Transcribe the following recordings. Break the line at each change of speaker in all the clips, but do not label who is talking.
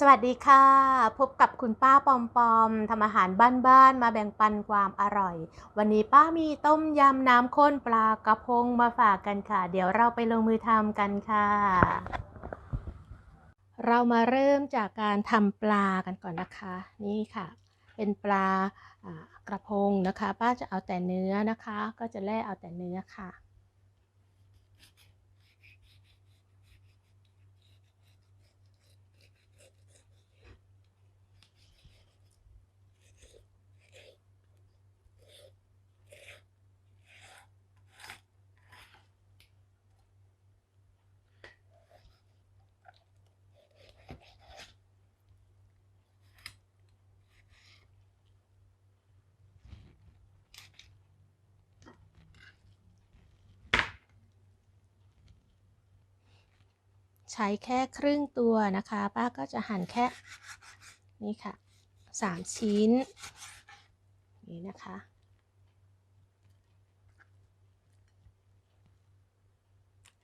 สวัสดีค่ะ พบกับคุณป้าปอมปอมทำอาหารบ้านๆมาแบ่งปันความอร่อย วันนี้ป้ามีต้มยำน้ำข้นปลากระพงมาฝากกันค่ะ เดี๋ยวเราไปลงมือทำกันค่ะ เรามาเริ่มจากการทำปลากันก่อนนะคะ นี่ค่ะ เป็นปลากระพงนะคะ ป้าจะเอาแต่เนื้อนะคะ ก็จะแล่เอาแต่เนื้อค่ะ ใช้แค่ครึ่งตัวนะคะ ป้าก็จะหั่นแค่นี่ค่ะสามชิ้น นี่นะคะ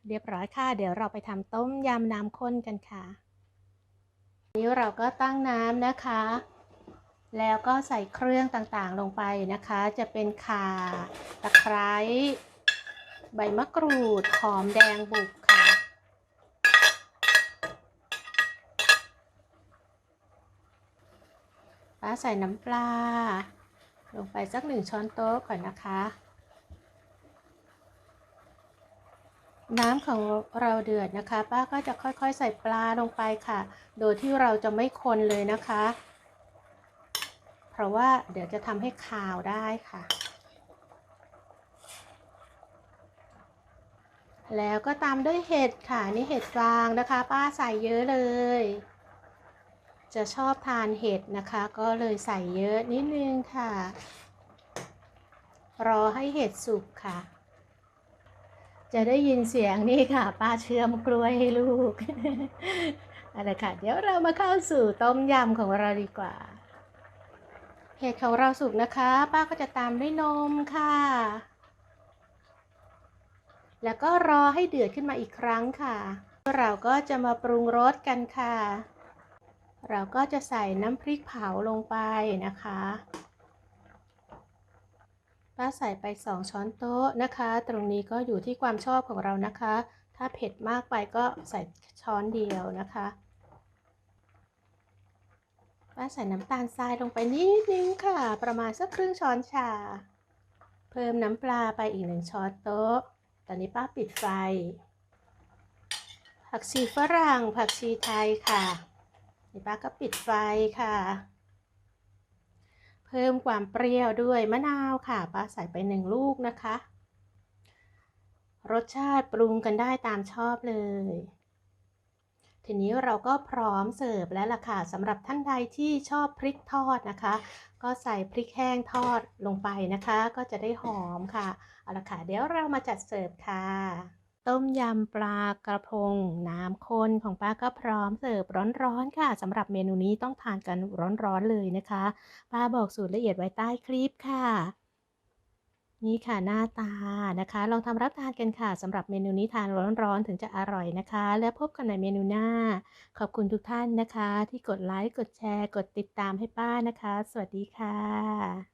เรียบร้อยค่ะ เดี๋ยวเราไปทำต้มยำน้ำข้นกันค่ะ นี้เราก็ตั้งน้ำนะคะ แล้วก็ใส่เครื่องต่างๆลงไปนะคะ จะเป็นข่า ตะไคร้ ใบมะกรูด หอมแดงบุกค่ะ ป้าใส่น้ำปลา ลงไปสักหนึ่งช้อนโต๊ะก่อนนะคะ น้ำของเราเดือดนะคะ ป้าก็จะค่อยๆ ใส่ปลาลงไปค่ะ โดยที่เราจะไม่คนเลยนะคะ เพราะว่าเดี๋ยวจะทำให้คาวได้ค่ะ แล้วก็ตามด้วยเห็ดค่ะ นี่เห็ดฟางนะคะ ป้าใส่เยอะเลย จะชอบทานเห็ดนะคะ ก็เลยใส่เยอะนิดนึงค่ะ รอให้เห็ดสุกค่ะ จะได้ยินเสียงนี่ค่ะ ป้าเชื่อมกล้วยให้ลูกอะไรค่ะ เดี๋ยวเรามาเข้าสู่ต้มยำของเราดีกว่า เห็ดของเราสุกนะคะ ป้าก็จะตามด้วยนมค่ะ แล้วก็รอให้เดือดขึ้นมาอีกครั้งค่ะ เราก็จะมาปรุงรสกันค่ะ เราก็จะใส่น้ำพริกเผาลงไปนะคะ ป้าใส่ไป 2 ช้อนโต๊ะนะคะ ตรงนี้ก็อยู่ที่ความชอบของเรานะคะ ถ้าเผ็ดมากไปก็ใส่ช้อนเดียวนะคะ ป้าใส่น้ำตาลทรายลงไปนิดนึงค่ะ ประมาณสักครึ่งช้อนชา เพิ่มน้ำปลาไปอีกหนึ่งช้อนโต๊ะ ตอนนี้ป้าปิดไฟ ผักชีฝรั่งผักชีไทยค่ะ นี่ป้าก็ปิดไฟค่ะ เพิ่มความเปรี้ยวด้วยมะนาวค่ะป้าใส่ไปหนึ่งลูกนะคะ รสชาติปรุงกันได้ตามชอบเลย ทีนี้เราก็พร้อมเสิร์ฟแล้วล่ะค่ะสำหรับท่านใดที่ชอบพริกทอดนะคะ ก็ใส่พริกแห้งทอดลงไปนะคะ ก็จะได้หอมค่ะเอาละค่ะเดี๋ยวเรามาจัดเสิร์ฟค่ะ ต้มยำปลากระพง น้ำข้นของป้าก็พร้อมเสิร์ฟร้อนๆค่ะสำหรับเมนูนี้ต้องทานกันร้อนๆเลยนะคะ ป้าบอกสูตรละเอียดไว้ใต้คลิปค่ะ นี่ค่ะหน้าตานะคะ ลองทำรับทานกันค่ะสำหรับเมนูนี้ทานร้อนๆถึงจะอร่อยนะคะ และพบกันในเมนูหน้า ขอบคุณทุกท่านนะคะ ที่กดไลค์กดแชร์ กดติดตามให้ป้านะคะ สวัสดีค่ะ